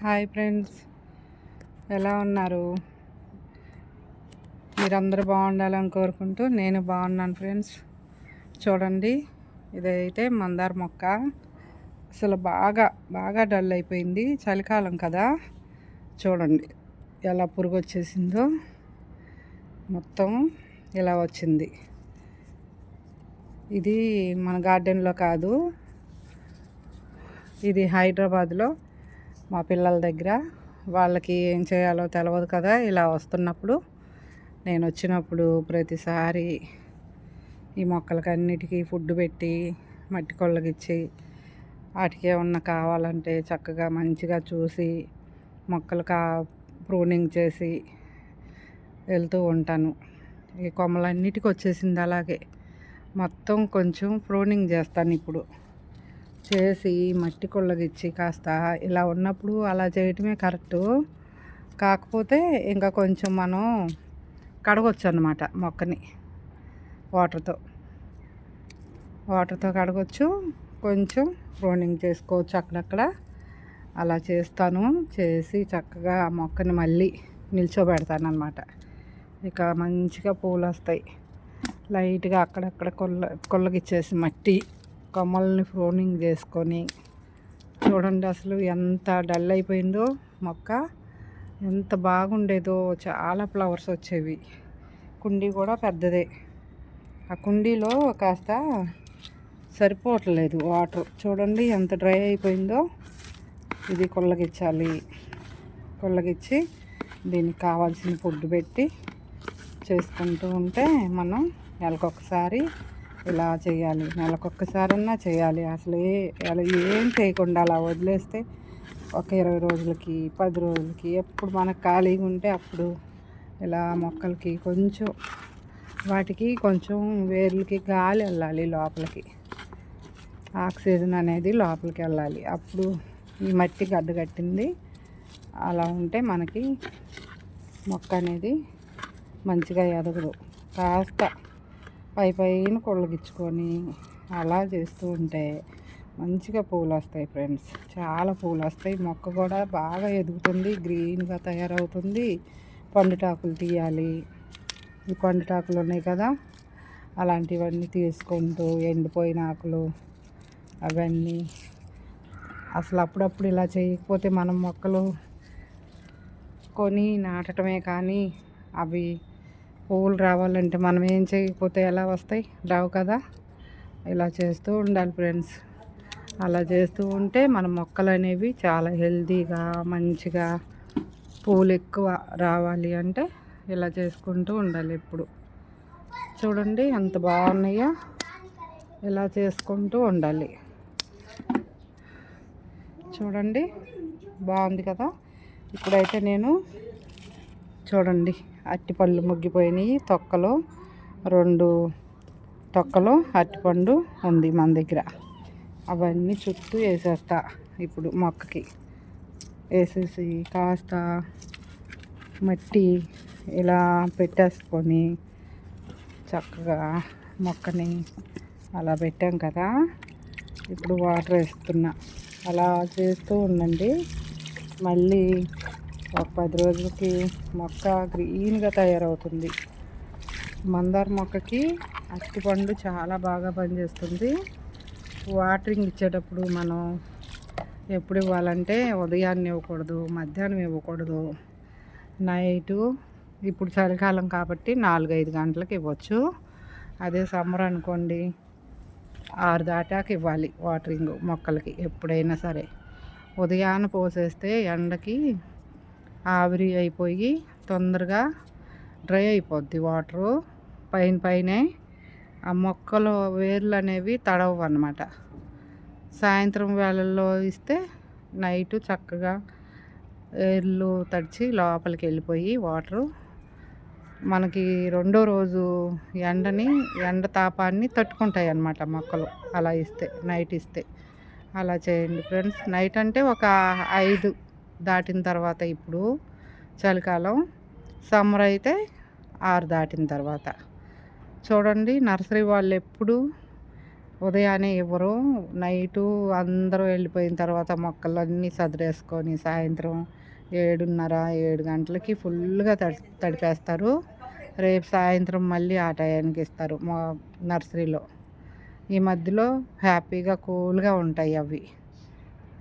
Hi friends. ఎలా ఉన్నారు? మీరందరూ బాగుండాలని కోరుకుంటూ నేను బాగున్నాను ఫ్రెండ్స్. చూడండి ఇదైతే మందార మొక్క. అసలు బాగా బాగా డల్ అయిపోయింది చలికాలం కదా. చూడండి ఎలా పురుగు వచ్చేసిందో మొత్తం ఇలా వచ్చింది. ఇది మన గార్డెన్లో కాదు. ఇది హైదరాబాద్లో మా పిల్లల దగ్గర. వాళ్ళకి ఏం చేయాలో తెలియదు కదా ఇలా వస్తున్నప్పుడు. నేను వచ్చినప్పుడు ప్రతిసారి ఈ మొక్కలకి అన్నిటికీ ఫుడ్ పెట్టి మట్టి కొళ్ళకిచ్చి వాటికి ఏమన్నా కావాలంటే చక్కగా మంచిగా చూసి మొక్కలు కా ప్రూనింగ్ చేసి వెళ్తూ ఉంటాను. ఈ కొమ్మలన్నిటికీ వచ్చేసింది అలాగే. మొత్తం కొంచెం ప్రూనింగ్ చేస్తాను ఇప్పుడు. చేసి మట్టి కొళ్ళగిచ్చి కాస్త ఇలా ఉన్నప్పుడు అలా చేయటమే కరెక్టు. కాకపోతే ఇంకా కొంచెం మనం కడగొచ్చు అనమాట మొక్కని వాటర్తో. వాటర్తో కడగొచ్చు. కొంచెం ప్రోనింగ్ చేసుకోవచ్చు అక్కడక్కడ. అలా చేస్తాను. చేసి చక్కగా ఆ మొక్కని మళ్ళీ నిల్చోబెడతాను అనమాట ఇక మంచిగా పూలు వస్తాయి లైట్గా అక్కడక్కడ కొల్ల కొల్లగిచ్చేసి మట్టి కొమ్మల్ని ఫ్రోనింగ్ చేసుకొని చూడండి అసలు ఎంత డల్ అయిపోయిందో మొక్క. ఎంత బాగుండేదో చాలా ఫ్లవర్స్ వచ్చేవి. కుండీ కూడా పెద్దదే. ఆ కుండీలో కాస్త సరిపోవట్లేదు వాటర్. చూడండి ఎంత డ్రై అయిపోయిందో. ఇది కొల్లగిచ్చాలి. కొల్లగిచ్చి దీనికి కావాల్సిన ఫుడ్ పెట్టి చేసుకుంటూ ఉంటే మనం నెలకొకసారి ఇలా చేయాలి? నెలకొక్కసారన్నా చేయాలి. అసలు ఏ అలా ఏం చేయకుండా అలా వదిలేస్తే ఒక ఇరవై రోజులకి పది రోజులకి ఎప్పుడు మనకు ఖాళీగా ఉంటే అప్పుడు ఇలా మొక్కలకి కొంచెం వాటికి కొంచెం వేర్లకి గాలి వెళ్ళాలి లోపలికి. ఆక్సిజన్ అనేది లోపలికి వెళ్ళాలి. అప్పుడు ఈ మట్టి గడ్డ కట్టింది. అలా ఉంటే మనకి మొక్క అనేది మంచిగా ఎదగదు. కాస్త పై పైన కొళ్ళగిచ్చుకొని అలా చేస్తూ ఉంటే మంచిగా పూలు వస్తాయి ఫ్రెండ్స్. చాలా పూలు వస్తాయి మొక్క కూడా బాగా ఎదుగుతుంది. గ్రీన్గా తయారవుతుంది. పండుటాకులు తీయాలి. ఈ పండుటాకులు ఉన్నాయి కదా? అలాంటివన్నీ తీసుకుంటూ ఎండిపోయిన ఆకులు అవన్నీ అసలు అప్పుడప్పుడు ఇలా చేయకపోతే మనం మొక్కలు కొని నాటడమే కానీ అవి పువ్వులు రావాలంటే మనం ఏం చేయకపోతే ఎలా వస్తాయి? రావు కదా? ఇలా చేస్తూ ఉండాలి ఫ్రెండ్స్. అలా చేస్తూ ఉంటే మన మొక్కలు అనేవి చాలా హెల్తీగా మంచిగా పూలు ఎక్కువ రావాలి అంటే ఇలా చేసుకుంటూ ఉండాలి ఇప్పుడు చూడండి ఎంత బాగున్నాయో. ఇలా చేసుకుంటూ ఉండాలి. చూడండి బాగుంది కదా? ఇప్పుడైతే నేను చూడండి. అరటిపళ్ళు ముగ్గిపోయినాయి. తొక్కలు రెండు తొక్కలు అరటిపండు ఉంది మన దగ్గర. అవన్నీ చుట్టూ వేసేస్తా ఇప్పుడు మొక్కకి. వేసేసి కాస్త మట్టి ఇలా పెట్టేసుకొని చక్కగా మొక్కని అలా పెట్టాం కదా. ఇప్పుడు వాటర్ వేస్తున్నా. అలా చేస్తూ ఉండండి. మళ్ళీ ఒక పది రోజులకి మొక్క గ్రీన్గా తయారవుతుంది. మందార మొక్కకి అరటిపండు చాలా బాగా పనిచేస్తుంది. వాటరింగ్ ఇచ్చేటప్పుడు మనం ఎప్పుడు ఇవ్వాలంటే ఉదయాన్నే ఇవ్వకూడదు మధ్యాహ్నం ఇవ్వకూడదు నైటు ఇప్పుడు చలికాలం కాబట్టి నాలుగైదు గంటలకు ఇవ్వచ్చు. అదే సమ్మర్ అనుకోండి ఆరు దాటాక ఇవ్వాలి వాటరింగ్ మొక్కలకి ఎప్పుడైనా సరే. ఉదయాన్న పోసేస్తే ఎండకి ఆవిరి అయిపోయి తొందరగా డ్రై అయిపోద్ది వాటరు. పైన పైనే ఆ మొక్కలు వేర్లు అనేవి తడవు అనమాట సాయంత్రం వేళల్లో ఇస్తే నైటు చక్కగా వేర్లు తడిచి లోపలికి వెళ్ళిపోయి వాటరు. మనకి రెండో రోజు ఎండని ఎండ తాపాన్ని తట్టుకుంటాయి అన్నమాట మొక్కలు. అలా ఇస్తే నైట్ ఇస్తే. అలా చేయండి ఫ్రెండ్స్. నైట్ అంటే ఒక ఐదు దాటిన తర్వాత ఇప్పుడు చలికాలం సమ్మర్ అయితే ఆరు దాటిన తర్వాత. చూడండి నర్సరీ వాళ్ళు ఎప్పుడు ఉదయాన్నే ఇవ్వరు నైటు అందరూ వెళ్ళిపోయిన తర్వాత మొక్కలన్నీ సదిరేసుకొని సాయంత్రం ఏడున్నర ఏడు గంటలకి ఫుల్గా తడి తడిపేస్తారు. రేపు సాయంత్రం మళ్ళీ ఆ టయానికి ఇస్తారు మా నర్సరీలో. ఈ మధ్యలో హ్యాపీగా కూల్గా ఉంటాయి అవి.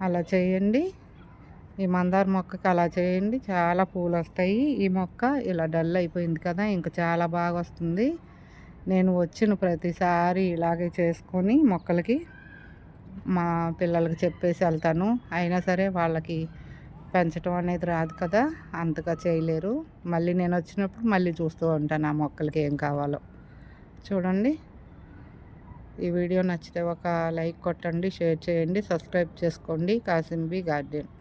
అలా చేయండి. ఈ మందార మొక్కకి అలా చేయండి. చాలా పూలు వస్తాయి ఈ మొక్క ఇలా డల్ అయిపోయింది కదా ఇంకా చాలా బాగా వస్తుంది నేను వచ్చిన ప్రతిసారి ఇలాగే చేసుకొని మొక్కలకి మా పిల్లలకి చెప్పేసి వెళ్తాను. అయినా సరే వాళ్ళకి పెంచడం అనేది రాదు కదా అంతగా చేయలేరు. మళ్ళీ నేను వచ్చినప్పుడు మళ్ళీ చూస్తూ ఉంటాను ఆ మొక్కలకి ఏం కావాలో. చూడండి. ఈ వీడియో నచ్చితే ఒక లైక్ కొట్టండి షేర్ చేయండి సబ్స్క్రైబ్ చేసుకోండి. కాసింబి గార్డెన్.